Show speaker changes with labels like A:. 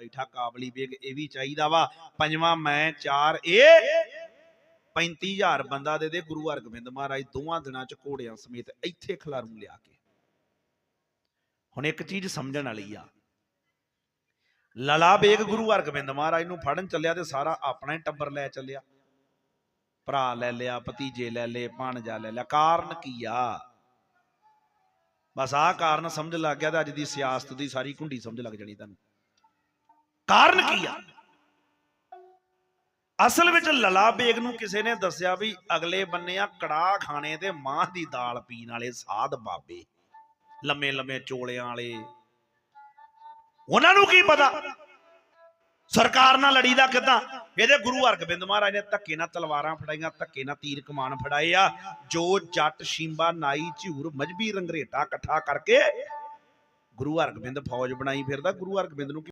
A: ਬੈਠਾ ਕਾਬਲੀ ਬੇਗ ਇਹ ਵੀ ਚਾਹੀਦਾ ਵਾ। ਪੰਜਵਾਂ ਮੈਂ, ਚਾਰ, ਇਹ। 35000 ਬੰਦਾ ਦੇ ਦੇ, ਗੁਰੂ ਹਰਗੋਬਿੰਦ ਮਹਾਰਾਜ ਦੋਵਾਂ ਦਿਨਾਂ ਚ ਘੋੜਿਆਂ ਸਮੇਤ ਇੱਥੇ ਖਲਾਰੂ ਲਿਆ ਕੇ। ਹੁਣ ਇੱਕ ਚੀਜ਼ ਸਮਝਣ ਵਾਲੀ ਆ। ਲਲਾ ਬੇਗ ਗੁਰੂ ਹਰਗੋਬਿੰਦ ਮਹਾਰਾਜ ਨੂੰ ਫੜਨ ਚੱਲਿਆ ਤੇ ਸਾਰਾ ਆਪਣਾ ਹੀ ਟੱਬਰ ਲੈ ਚੱਲਿਆ। ਭਰਾ ਲੈ ਲਿਆ, ਭਤੀਜੇ ਲੈ ਲਏ, ਭਾਣਜਾ ਲੈ ਲਿਆ। ਕਾਰਨ ਕੀ ਆ? ਬਸ ਆਹ ਕਾਰਨ ਸਮਝ ਲੱਗ ਗਿਆ ਤੇ ਅੱਜ ਦੀ ਸਿਆਸਤ ਦੀ ਸਾਰੀ ਕੁੰਡੀ ਸਮਝ ਲੱਗ ਜਾਣੀ ਤੁਹਾਨੂੰ। ਕਾਰਨ ਕੀ ਆ? ਅਸਲ ਵਿੱਚ ਲਲਾ ਬੇਗ ਨੂੰ ਕਿਸੇ ਨੇ ਦੱਸਿਆ ਵੀ ਅਗਲੇ ਬੰਨੇ ਆ ਕੜਾਹ ਖਾਣੇ ਤੇ ਮਾਂ ਦੀ ਦਾਲ ਪੀਣ ਵਾਲੇ ਸਾਧ ਬਾਬੇ, ਲੰਮੇ ਲੰਮੇ ਚੋਲਿਆਂ ਵਾਲੇ। ਉਹਨਾਂ ਨੂੰ ਕੀ ਪਤਾ? ਸਰਕਾਰ ਨਾਲ ਲੜੀਦਾ ਕਿਦਾਂ? ਇਹਦੇ ਗੁਰੂ ਹਰਗੋਬਿੰਦ ਮਹਾਰਾਜ ਨੇ ਧੱਕੇ ਨਾਲ ਤਲਵਾਰਾਂ ਫੜਾਈਆਂ, ਧੱਕੇ ਨਾਲ ਤੀਰ ਕਮਾਨ ਫੜਾਏ ਆ। ਜੋ ਜੱਟ ਸ਼ਿੰਬਾ, ਨਾਈ, ਝੂਰ, ਮਜਬੀ ਰੰਗਰੇਟਾ ਇਕੱਠਾ ਕਰਕੇ ਗੁਰੂ ਹਰਗੋਬਿੰਦ ਫੌਜ ਬਣਾਈ ਫਿਰਦਾ। ਗੁਰੂ ਹਰਗੋਬਿੰਦ ਨੂੰ